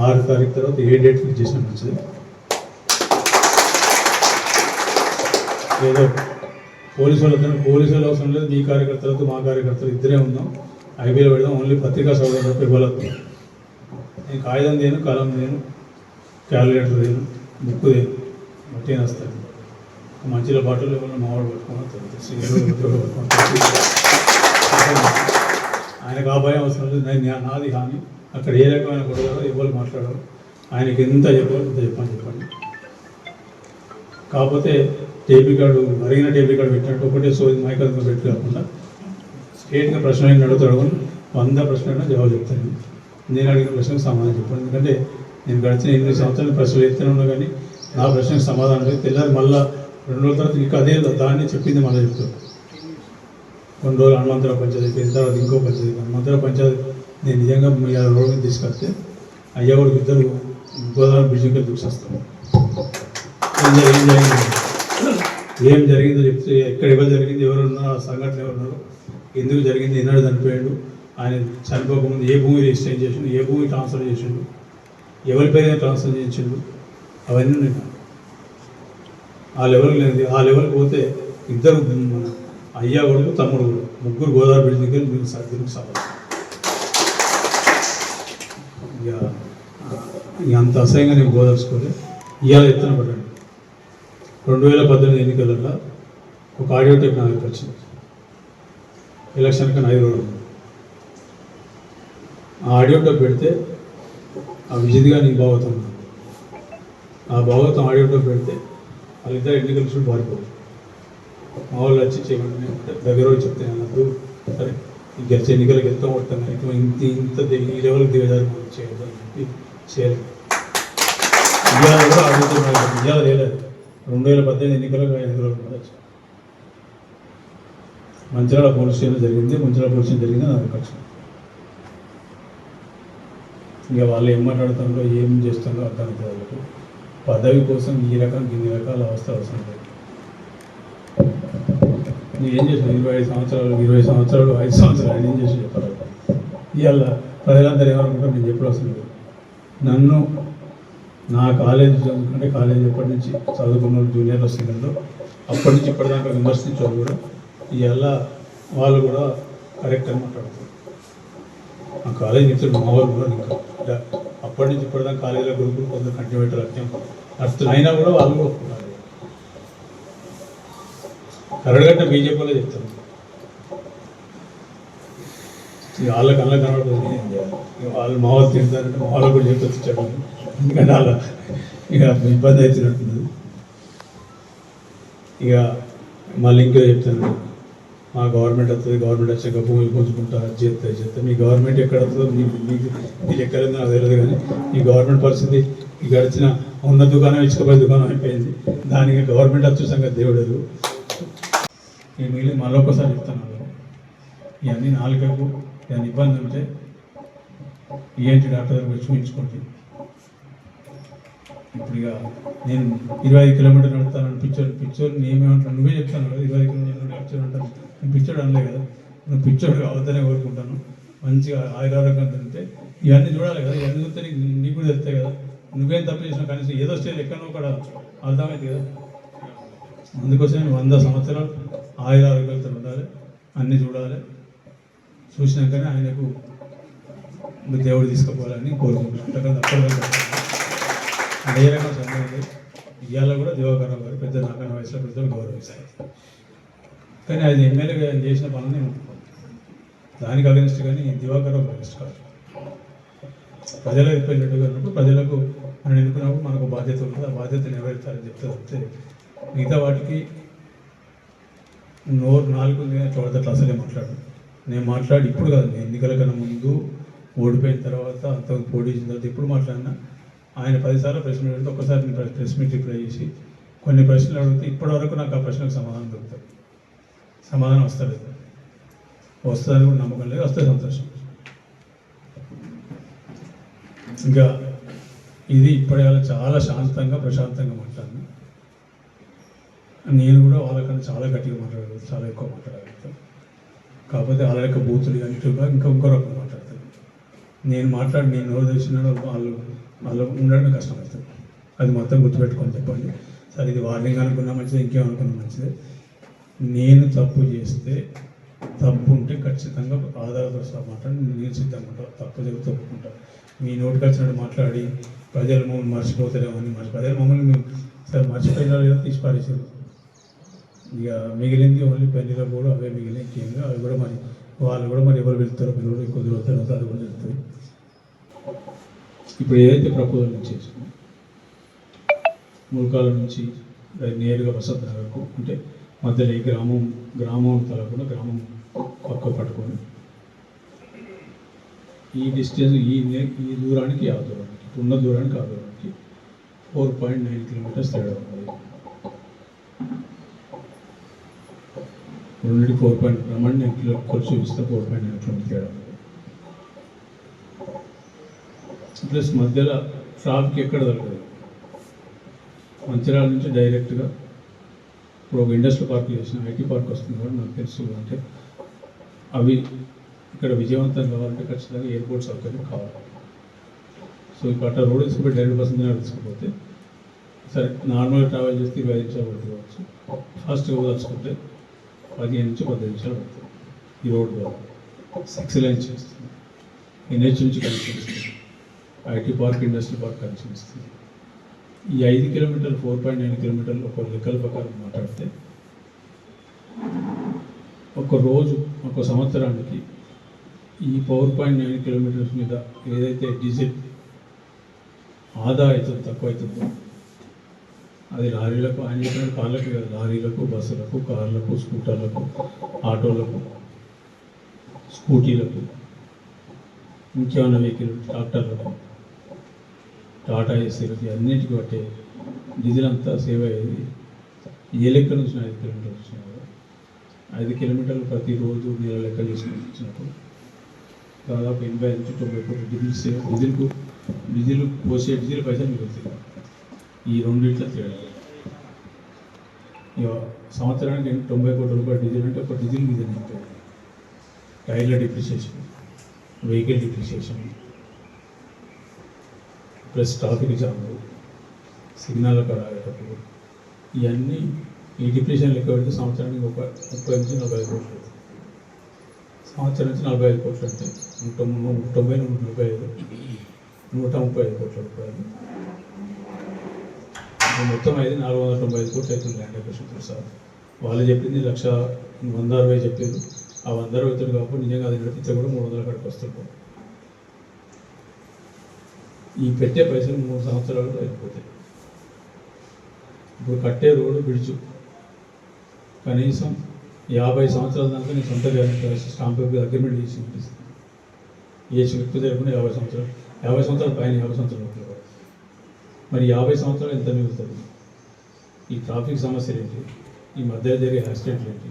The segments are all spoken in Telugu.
ఆరు తారీఖు తర్వాత ఏ డేట్ ఫిక్స్ చేసిన మంచిది. ఏదో పోలీసు వాళ్ళు పోలీసు వాళ్ళు అవసరం లేదు మీ కార్యకర్తలతో మా కార్యకర్తలు ఇద్దరే ఉన్నాం. ఐబీలో పెడదాం ఓన్లీ పత్రికా సౌకర్యం ఇవ్వలేదు నేను కాగితం తేను కలం తేను క్యాలిక్యులేటర్ తేను బుక్ దేను మట్టి వస్తాను మంచిలో బాటలు ఎవరు మావాడు పట్టుకోవాలి ఆయనకు ఆ భయం అవసరం లేదు. నాది హామీ అక్కడ ఏ రకమైన గొడవ ఎవరు మాట్లాడరు. ఆయనకి ఎంత చెప్పాలి ఎంత చెప్పని చెప్పండి. కాకపోతే టేబుల్ కార్డు మరిగిన టేబుల్ కార్డు పెట్టినట్టు ఒకటే సోది మైకంతో పెట్టి కాకుండా స్ట్రేట్గా ప్రశ్న అయినా అడుగుతాడు అని వంద ప్రశ్నలు జవాబు చెప్తాను నేను అడిగిన ప్రశ్నకు సమాధానం చెప్పాను ఎందుకంటే నేను గడిచిన ఎనిమిది సంవత్సరాలు ప్రశ్నలు ఎత్తున ఉన్నా కానీ నా ప్రశ్నకు సమాధానం లేదు. తెల్లారి మళ్ళీ రెండు రోజుల తర్వాత ఇంకా అదే దాన్ని చెప్పింది మళ్ళీ చెప్తాను కొన్ని రోజులు హనుమంతరావు పంచాయతీ తర్వాత ఇంకో పంచాయతీ హనుమంతరావు పంచాయతీ నేను నిజంగా మీ రోడ్డు మీద తీసుకొస్తే అయ్యవాడికి ఇద్దరు గోదావరి బ్రిడ్జికి దూసేస్తాను ఏం జరిగింది? ఏం జరిగిందో చెప్తే ఎక్కడ ఎవరు జరిగింది ఎవరు ఉన్నారు ఆ సంఘటన ఎవరున్నారు ఎందుకు జరిగింది ఎన్నడూ చనిపోయాడు ఆయన చనిపోకముందు ఏ భూమి రిజిస్టర్ చేసిండు ఏ భూమి ట్రాన్స్ఫర్ చేసిండు ఎవరి పేరు ట్రాన్స్ఫర్ చేసిండు అవన్నీ నేను ఆ లెవెల్కి లేదు ఆ లెవెల్కి పోతే ఇద్దరు అయ్యా కొడుకు తమ్ముడు ముగ్గురు గోదావరి బ్రిడ్జ్ దగ్గర మీరు సర్దిరికి సభ ఇక ఇంక అంత అసహ్యంగా నేను గోదలుచుకోలే ఇవాళ ఎత్తున పడ్డాడు రెండు వేల పద్దెనిమిది ఎన్నికలలో ఒక ఆడియో టైప్ నా దగ్గర వచ్చింది. ఎలక్షన్ కన్నా ఐదు రోజులు ఆ ఆడియో టైప్ పెడితే ఆ విజిత్గా నీకు భాగవతం ఆ భాగవతం ఆడియో టైప్ పెడితే వాళ్ళిద్దరు ఎన్నికల చుట్టూ పారిపోదు మా వాళ్ళు వచ్చి చేయమని దగ్గర చెప్తే అన్నట్టు సరే గెలిచే ఎన్నికలకు ఎంతో కొడతాను ఇంత ఇంత ఈ లెవెల్కి దిగజారు మనం చెప్పి చేయలేదు. ఇవాళ కూడా అడుగుతున్నారు ఇవాళ లేదు రెండు వేల పద్దెనిమిది ఎన్నికలకు ఐదు రోజులు కూడా మంచిర్యాల పోలీస్ స్టేషన్ జరిగింది మంచిర్యాల పోలీస్ స్టేషన్ జరిగింది నాకు ఖర్చు ఇక వాళ్ళు ఏం మాట్లాడుతున్నారో ఏం చేస్తున్నారో అర్థం అవుతుంది వాళ్ళకు పదవి కోసం ఈ రకం ఇన్ని రకాల అవస్థ అవసరం లేదు నేను ఏం చేసాను ఇరవై ఐదు సంవత్సరాలు ఇరవై సంవత్సరాలు ఐదు సంవత్సరాలు ఏం చేసి చెప్పాలి ఇవాళ ప్రజలందరూ ఏమనుకుంటారు నేను చెప్పడం అవసరం లేదు నన్ను నా కాలేజీ చదువుకుంటే కాలేజీ ఎప్పటి నుంచి చదువుకున్న జూనియర్లో సీనియర్లో అప్పటి నుంచి ఇప్పటిదాకా విమర్శించారు కూడా ఇవాళ వాళ్ళు కూడా కరెక్ట్ అని మాట్లాడుతారు. ఆ కాలేజీ మిత్రుడు మా వాళ్ళు కూడా ఇంకా ఇలా అప్పటి నుంచి ఇప్పటిదాకా కాలేజీలో గురుకులు కొందరు కంటిన్యూటర్ అర్థం అర్థం అయినా కూడా వాళ్ళు కూడా ఒప్పుకున్నారు కరడగట్ట బీజేపీలో చెప్తారు. వాళ్ళకి అల్ల కనబడుతుంది. ఏం చేయాలి ఇక వాళ్ళు మా వాళ్ళు తిడతారంటే మా కూడా చెప్పొచ్చు చెప్పండి ఎందుకంటే వాళ్ళ ఇక ఇబ్బంది అవుతున్నట్టుంది ఇక మళ్ళీ ఇంకో చెప్తాను. మా గవర్నమెంట్ వస్తుంది గవర్నమెంట్ వచ్చాక భూములు పంచుకుంటా అది చేస్తా చేస్తా మీ గవర్నమెంట్ ఎక్కడ వస్తుందో మీకు మీకు మీరు ఎక్కడ ఉందో నాకు తెలియదు కానీ మీ గవర్నమెంట్ పరిస్థితి ఈ గడిచిన ఉన్న దుకాణం ఇచ్చకపోయే దుకాణం అయిపోయింది. దానికి గవర్నమెంట్ వచ్చే సంగతి దేవుడు నేను మిగిలిన మరొకసారి చెప్తాను. ఇవన్నీ నాలుగకు దాని ఇబ్బంది ఉంటే ఏంటి డాక్టర్ దగ్గర చూపించుకోండి. ఇప్పుడు ఇక నేను ఇరవై ఐదు కిలోమీటర్లు నడుపుతాను పిచ్చోడు పిచ్చోడు నేనేమంటాను? నువ్వే చెప్తాను కదా ఇరవై కిలోమీటర్లు పిచ్చోడు అంటాను. నేను పిచ్చోడు అనలే కదా. నువ్వు పిచ్చోడు కావద్దనే కోరుకుంటాను. మంచిగా ఆయురారోగ్యం తింటే ఇవన్నీ చూడాలి కదా. ఇవన్నీ చూస్తే నీకు నీకు కూడా తెలుస్తాయి కదా. నువ్వేం తప్పు చేసినా కనీసం ఏదో స్టేజ్ ఎక్కడో కూడా అర్థమైంది కదా. అందుకోసం నేను వంద సంవత్సరాలు ఆయుర ఆరోగ్యాలతో ఉండాలి. అన్నీ చూడాలి. చూసినాకనే ఆయనకు దేవుడు తీసుకుపోవాలని కోరుకుంటున్నాను. తప్పదు సందేహం ఇవాళ కూడా దివాకరం గారు పెద్ద నాకన్న వయసులో పెద్దలు గౌరవిస్తారు. కానీ అది ఎమ్మెల్యేగా ఆయన చేసిన పనులు నేను దానికి అగనిస్ట్ కానీ దివాకరం అగనిస్ట్ కాదు. ప్రజల వెళ్ళినట్టుగా ఉన్నప్పుడు ప్రజలకు మనం ఎన్నుకున్నప్పుడు మనకు బాధ్యత ఉంటుంది. ఆ బాధ్యత నెరవేర్చాలని చెప్తే తప్పితే మిగతా వాటికి నోరు నాలుగు చూడదట్లు అసలే మాట్లాడు నేను మాట్లాడి ఇప్పుడు కాదు నేను ఎన్నికల కన్నా ముందు ఓడిపోయిన తర్వాత అంత పోటీ తర్వాత ఎప్పుడు మాట్లాడినా ఆయన పదిసార్లు ప్రశ్న అడిగితే ఒక్కసారి నేను ప్రెస్- మీట్ రిప్లై చేసి కొన్ని ప్రశ్నలు అడిగితే ఇప్పటివరకు నాకు ఆ ప్రశ్నకు సమాధానం దొరుకుతుంది సమాధానం వస్తలేదు. వస్తుందని కూడా నమ్మకం లేదు. వస్తే సంతోషం. ఇంకా ఇది ఇప్పటి చాలా శాంతంగా ప్రశాంతంగా మాట్లాడినా నేను కూడా వాళ్ళకన్నా చాలా గట్టిగా మాట్లాడగలుగుతాను చాలా ఎక్కువ మాట్లాడగలుగుతాను కాకపోతే వాళ్ళ యొక్క బూతులు కానీ ఇంకా ఇంకా ఇంకో రకం మాట్లాడతాను నేను మాట్లాడి నేను నోరు తెచ్చినాడో వాళ్ళు వాళ్ళు ఉండడం కష్టమవుతుంది అది మొత్తం గుర్తుపెట్టుకొని చెప్పండి. సరే ఇది వార్నింగ్ అనుకున్నా మంచిది ఇంకేమనుకున్నా మంచిది. నేను తప్పు చేస్తే తప్పు ఉంటే ఖచ్చితంగా ఆధారతో మాట్లాడి నేను సిద్ధంగా ఉంటా తప్పు జరిగితే ఒప్పుకుంటా. మీ నోటికి వచ్చినట్టు మాట్లాడి ప్రజలు మమ్మల్ని మర్చిపోతారేమో అని మర్చి ప్రజలు మమ్మల్ని మేము సరే మర్చిపోయినా లేదా తీసి పారేసారు ఇక మిగిలింది ఓన్లీ పెళ్ళిలో కూడా అవే మిగిలిన ఇంకేంగా అవి కూడా మరి వాళ్ళు కూడా మరి ఎవరు వెళ్తారో పిల్లలు ఎక్కువ తిరుగుతారో అది కూడా వెళ్తారు ఇప్పుడు ఏదైతే ప్రపోజల్ చేసామో ముల్కాల నుంచి నేరుగా వసంత నగర్కు అంటే మధ్యలో ఈ గ్రామం గ్రామం తలకుండా గ్రామం పక్క పట్టుకొని ఈ డిస్టెన్స్ ఈ ఈ దూరానికి ఆ దూరానికి ఉన్న దూరానికి ఆ దూరానికి ఫోర్ పాయింట్ నైన్ కిలోమీటర్స్ తేడా ఉన్నది. రెండు ఫోర్ పాయింట్ రమ్మని నేను కిలో కొలిచి చూపిస్తే ఫోర్ పాయింట్ నైన్ కిలోమీటర్ తేడా ప్లస్ మధ్యలో ట్రాఫిక్ ఎక్కడ దొరకదు. మంచిర్యాల నుంచి డైరెక్ట్గా ఇప్పుడు ఒక ఇండస్ట్రియల్ పార్క్ చేసిన ఐటీ పార్క్ వస్తుంది కూడా నాకు తెలుసు అంటే అవి ఇక్కడ విజయవంతం కావాలంటే ఖచ్చితంగా ఎయిర్పోర్ట్ సౌకర్యం కావాలి. సో ఇప్పుడు అట్లా రోడ్ తీసుకుపోయి డైరెక్ట్ బస్ మీద తీసుకుపోతే సరే నార్మల్గా ట్రావెల్ చేస్తే ఇరవై ఐదు నిమిషాలు పడుతుంది కావచ్చు. ఫాస్ట్గా వదలుచుకుంటే పదిహేను నుంచి పదిహేను నిమిషాలు పడుతుంది ఈ రోడ్ ద్వారా. సిక్స్ లైన్స్ చేస్తుంది. ఎన్హెచ్ నుంచి కనెక్షన్ ఇస్తుంది IT park industry park connection ఇస్తుంది ఈ ఐదు కిలోమీటర్లు ఫోర్ పాయింట్ నైన్ కిలోమీటర్లు ఒక లెక్కల ప్రకారం మాట్లాడితే ఒక రోజు ఒక సంవత్సరానికి ఈ ఫోర్ పాయింట్ నైన్ కిలోమీటర్స్ మీద ఏదైతే డీజిల్ ఆదా అవుతుందో తక్కువ అవుతుందో అది లారీలకు ఆయన చెప్పిన కార్లకు కాదు లారీలకు బస్సులకు కార్లకు స్కూటర్లకు ఆటోలకు స్కూటీలకు ఇంకేమైనా వెహికల్ ట్రాక్టర్లకు టాటా ఏసీ అన్నింటికి బట్టే డీజిల్ అంతా సేవ్ అయ్యేది ఏ లెక్క నుంచి ఐదు కిలోమీటర్లు వచ్చినారు ఐదు కిలోమీటర్లు ప్రతిరోజు నీళ్ళ లెక్క చేసుకుని వచ్చినప్పుడు దాదాపు ఎనభై నుంచి తొంభై కోట్లు డీజిల్ సేవ్ డీజిల్కు డీజిల్ పోసే డీజిల్ పైసలు మిగులుతాయి ఈ రెండింటిలో తేడా. ఇక సంవత్సరానికి తొంభై కోట్ల రూపాయలు డీజిల్ అంటే ఒక డీజిల్ మీద ఎంత? టైర్ల depreciation vehicle depreciation. Plus traffic జామ్లు signal రాగేటప్పుడు ఇవన్నీ ఈ డిప్రెషన్ లెక్క పెడితే సంవత్సరానికి ఒక ముప్పై నుంచి నలభై ఐదు కోట్లు సంవత్సరం నుంచి నలభై ఐదు కోట్లు అంటే నూట నూట తొంభై నూట నలభై ఐదు నూట ముప్పై ఐదు కోట్ల రూపాయలు మొత్తం అయితే నాలుగు వందల తొంభై ఐదు కోట్లు అవుతుంది ల్యాండ్ అక్విజిషన్ సార్ వాళ్ళు చెప్పింది లక్ష వంద అరవై చెప్పారు. ఆ వంద అరవై తోటి కాబట్టి నిజంగా అది నడిపిస్తే కూడా మూడు వందల కాడికి వస్తుంటాం. ఈ పెట్టే పైసలు మూడు సంవత్సరాలు అయిపోతాయి. ఇప్పుడు కట్టే రోడ్డు బ్రిడ్జ్ కనీసం యాభై సంవత్సరాల దాకా నేను సొంత స్టాంప్ పేపర్ అగ్రిమెంట్ చేసి ఉంటుంది ఏ వ్యక్తి లేకుండా యాభై సంవత్సరాలు యాభై సంవత్సరాల పైన యాభై సంవత్సరాలు మరి యాభై సంవత్సరాలు ఎంత మిగులుతుంది? ఈ ట్రాఫిక్ సమస్యలు ఏంటి? ఈ మధ్య జరిగే యాక్సిడెంట్లు ఏంటి?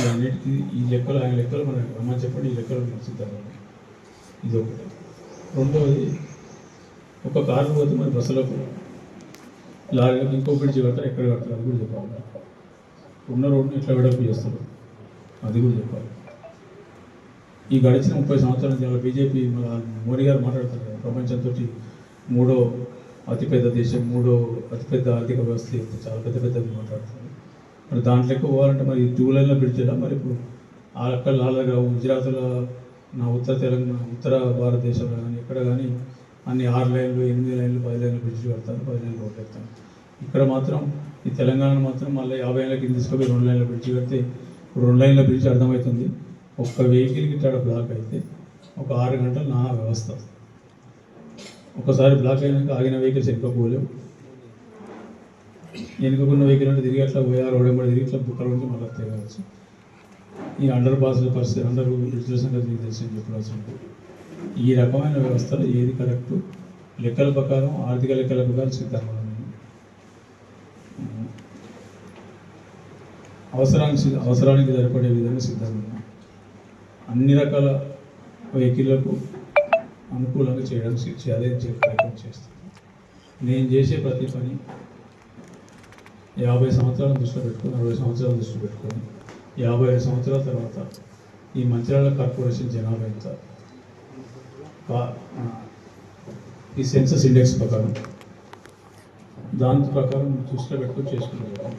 ఇవన్నిటికీ ఈ లెక్కలు ఆయన లెక్కలు మనం రమ్మని చెప్పండి ఈ లెక్కలు మనం ఇది ఒకటి. రెండవది ఒక కారు పోతే మరి బస్సులకు లారీలకు ఇంకో బ్రిడ్జ్ కడతారు ఎక్కడ కడతారు అది కూడా చెప్పాలి. ఉన్న రోడ్ని ఎట్లా వెడల్పు చేస్తారు? అది కూడా చెప్పాలి. ఈ గడిచిన ముప్పై సంవత్సరాల నుంచి బీజేపీ మన మోడీ గారు మాట్లాడతారు కదా ప్రపంచంతో మూడో అతిపెద్ద దేశం మూడో అతిపెద్ద ఆర్థిక వ్యవస్థ చాలా పెద్ద పెద్దది మాట్లాడుతుంది మరి దాంట్లో ఎక్కువ పోవాలంటే మరి టూ లైన్లో బ్రిడ్జ్లా మరి ఇప్పుడు అక్కడ లాలగా గుజరాత్లో నా ఉత్తర తెలంగాణ ఉత్తర భారతదేశంలో కానీ ఎక్కడ కానీ అన్ని ఆరు లైన్లు ఎనిమిది లైన్లు పది లైన్లు బ్రిడ్జ్ కడతారు పది లైన్లు రోడ్లు ఎత్తాను ఇక్కడ మాత్రం ఈ తెలంగాణ మాత్రం మళ్ళీ యాభై ఏళ్ళ కింద తీసుకుపోయి రెండు లైన్ల బ్రిడ్జ్ కడితే ఇప్పుడు రెండు లైన్ల బ్రిడ్జ్ అర్థమవుతుంది. ఒక్క వెహికల్కి ఇక్కడ బ్లాక్ అయితే ఒక ఆరు గంటలు నా వ్యవస్థ. ఒకసారి బ్లాక్ అయినాక ఆగిన వెహికల్స్ ఎక్కువ పోలేవు. వెనుకకున్న వెహికల్ అంటే తిరిగి అట్లా పోయి ఆ రోడ్ ఎంబడి తిరిగి ఇట్లా బుక్కల నుంచి మళ్ళీ తేవచ్చు ఈ అండర్ పాస్ల పరిస్థితి అండర్ బ్రిడ్జ్ల సంగతి మీకు తెలిసి చెప్పవలసిన ఈ రకమైన వ్యవస్థలు ఏది కరెక్ట్? లెక్కల ప్రకారం ఆర్థిక లెక్కల ప్రకారం సిద్ధంగా ఉన్నాను అవసరానికి అవసరానికి సరిపడే విధంగా సిద్ధంగా అన్ని రకాల వెహికల్లకు అనుకూలంగా చేయడం అదే ప్రయత్నం చేస్తాను నేను చేసే ప్రతి పని యాభై సంవత్సరాల దృష్టిలో పెట్టుకొని అరవై సంవత్సరాల దృష్టిలో పెట్టుకొని యాభై ఐదు సంవత్సరాల తర్వాత ఈ మంచిర్యాల కార్పొరేషన్ జనాభా ఎంత? ఈ సెన్సస్ ఇండెక్స్ ప్రకారం. దాని ప్రకారం దృష్టిలో పెట్టుకొని చేసుకుంటారు